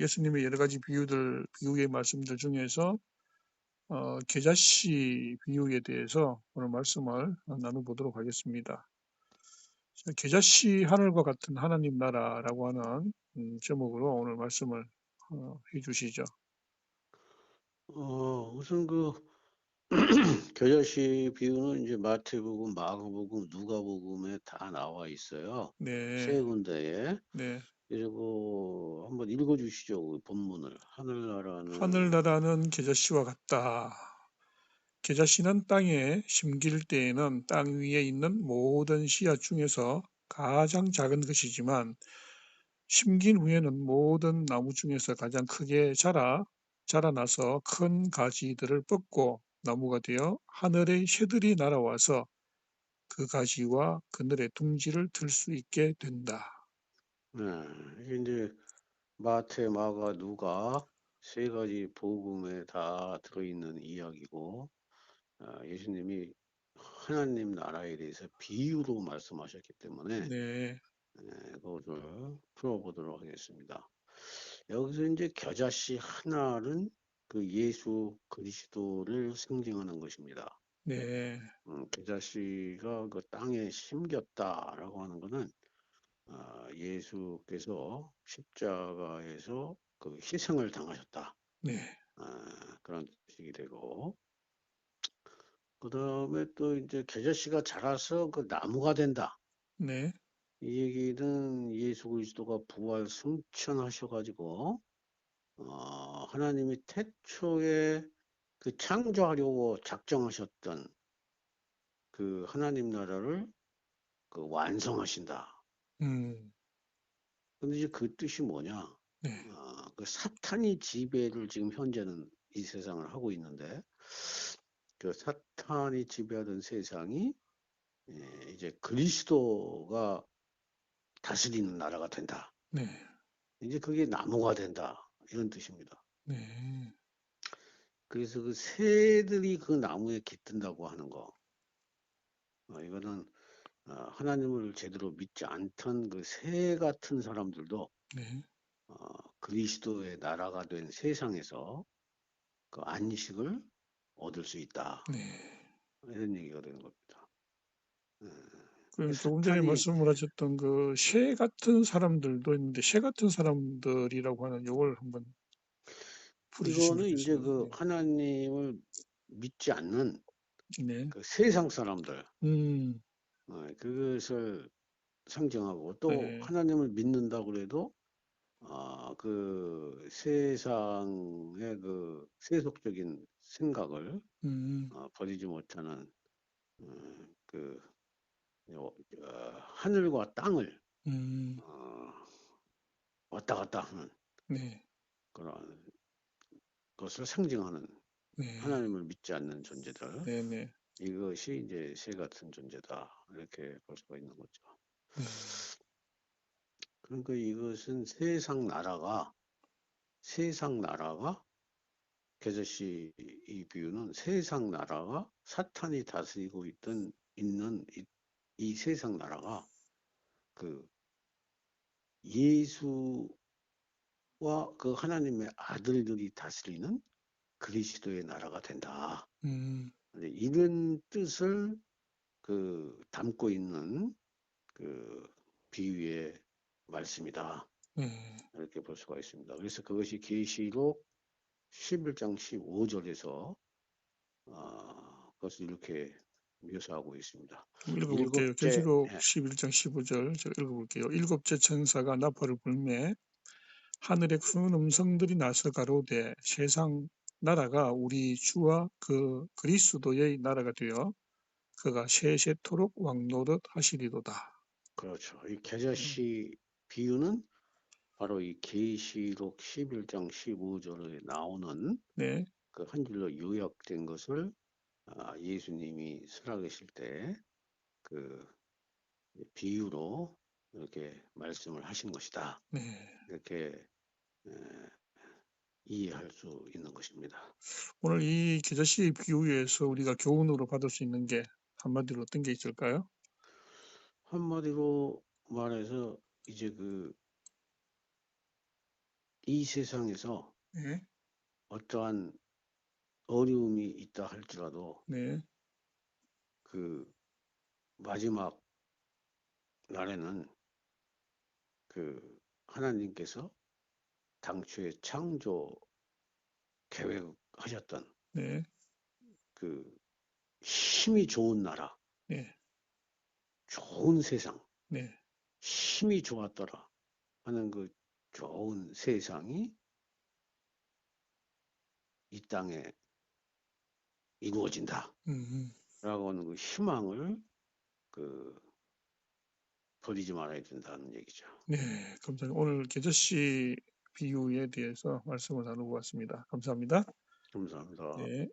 예수님의 여러 가지 비유들, 비유의 말씀들 중에서 어, 계자씨 비유에 대해서 오늘 말씀을 나눠보도록 하겠습니다. 자, 계자씨 하늘과 같은 하나님 나라라고 하는 음, 제목으로 오늘 말씀을 어, 해주시죠. 어, 우선 그 겨자씨 비유는 이제 마태복음, 마가복음, 누가복음에 다 나와 있어요. 세 네, 군데에. 네. 그리고 한번 읽어주시죠. 그 본문을. 하늘나라는 하늘나라는 계자씨와 같다. 계자씨는 땅에 심길 때에는 땅 위에 있는 모든 씨앗 중에서 가장 작은 것이지만 심긴 후에는 모든 나무 중에서 가장 크게 자라 자라나서 큰 가지들을 뻗고 나무가 되어 하늘의 새들이 날아와서 그 가지와 그늘의 둥지를 들 수 있게 된다. 네, 이게 이제 마태, 마가, 누가 세 가지 복음에 다 들어있는 이야기고 아, 예수님이 하나님 나라에 대해서 비유로 말씀하셨기 때문에 네, 네, 그것을 풀어보도록 하겠습니다. 여기서 이제 겨자씨 하나는 그 예수 그리스도를 상징하는 것입니다. 네, 음, 겨자씨가 그 땅에 심겼다라고 하는 것은 아, 예수께서 십자가에서 그 희생을 당하셨다. 네, 아, 그런 뜻이 되고 그 다음에 또 이제 겨자씨가 자라서 그 나무가 된다. 네, 이 얘기는 예수 그리스도가 부활 승천하셔가지고 어, 하나님이 태초에 그 창조하려고 작정하셨던 그 하나님 나라를 그 완성하신다. 음, 근데 이제 그 뜻이 뭐냐? 네, 어, 그 사탄이 지배를 지금 현재는 이 세상을 하고 있는데 그 사탄이 지배하던 세상이 예, 이제 그리스도가 다스리는 나라가 된다. 네, 이제 그게 나무가 된다. 이런 뜻입니다. 네, 그래서 그 새들이 그 나무에 깃든다고 하는 거. 어, 이거는 어, 하나님을 제대로 믿지 않던 그 새 같은 사람들도 네, 어, 그리스도의 나라가 된 세상에서 그 안식을 얻을 수 있다. 네. 이런 얘기가 되는 겁니다. 그 조금 전에 말씀을 하셨던 그 새 같은 사람들도 있는데 새 같은 사람들이라고 하는 요걸 한번 이거는 이제 그. 하나님을 믿지 않는 네, 그 세상 사람들 음, 어, 그것을 상징하고 또 네, 하나님을 믿는다고 그래도 아, 그 세상의 그 세속적인 생각을 음, 어, 버리지 못하는 어, 그 어, 어, 하늘과 땅을 음, 어, 왔다 갔다 하는 네, 그런 것을 상징하는 네, 하나님을 믿지 않는 존재들. 네, 네, 이것이 이제 새 같은 존재다 이렇게 볼 수가 있는 거죠. 네, 그러니까 이것은 세상 나라가 세상 나라가 계저씨 이 비유는 세상 나라가 사탄이 다스리고 있던 있는 이, 이 세상 나라가 그 예수와 그 하나님의 아들들이 다스리는 그리스도의 나라가 된다. 음, 이런 뜻을 그 담고 있는 그 비유의 말씀이다. 네, 이렇게 볼 수가 있습니다. 그래서 그것이 계시록 11장 15절에서 아, 그것을 이렇게 묘사하고 있습니다. 읽어볼게요. 계시록 예, 11장 15절 제가 읽어볼게요. 일곱째 천사가 나팔을 불매 하늘에 큰 음성들이 나서 가로되 세상 나라가 우리 주와 그 그리스도의 나라가 되어 그가 세세토록 왕노릇 하시리로다. 그렇죠. 이 음, 계절시 비유는 바로 이 계시록 11장 15절에 나오는 네, 그 한 줄로 요약된 것을 아, 예수님이 살아계실 때 그 비유로 이렇게 말씀을 하신 것이다. 네. 이렇게 에, 이해할 수 있는 것입니다. 오늘 이 계자씨 비유에서 우리가 교훈으로 받을 수 있는 게 한마디로 어떤 게 있을까요? 한마디로 말해서 이제 그 이 세상에서 네, 어떠한 어려움이 있다 할지라도 네, 그 마지막 날에는 그 하나님께서 당초에 창조 계획하셨던 네, 그 힘이 좋은 나라, 네, 좋은 세상, 네, 힘이 좋았더라 하는 그 좋은 세상이 이 땅에 이루어진다. 음, 라고 하는 그 희망을 그 버리지 말아야 된다는 얘기죠. 네, 감사합니다. 오늘 계절시 비유에 대해서 말씀을 나누고 왔습니다. 감사합니다. 감사합니다. 네.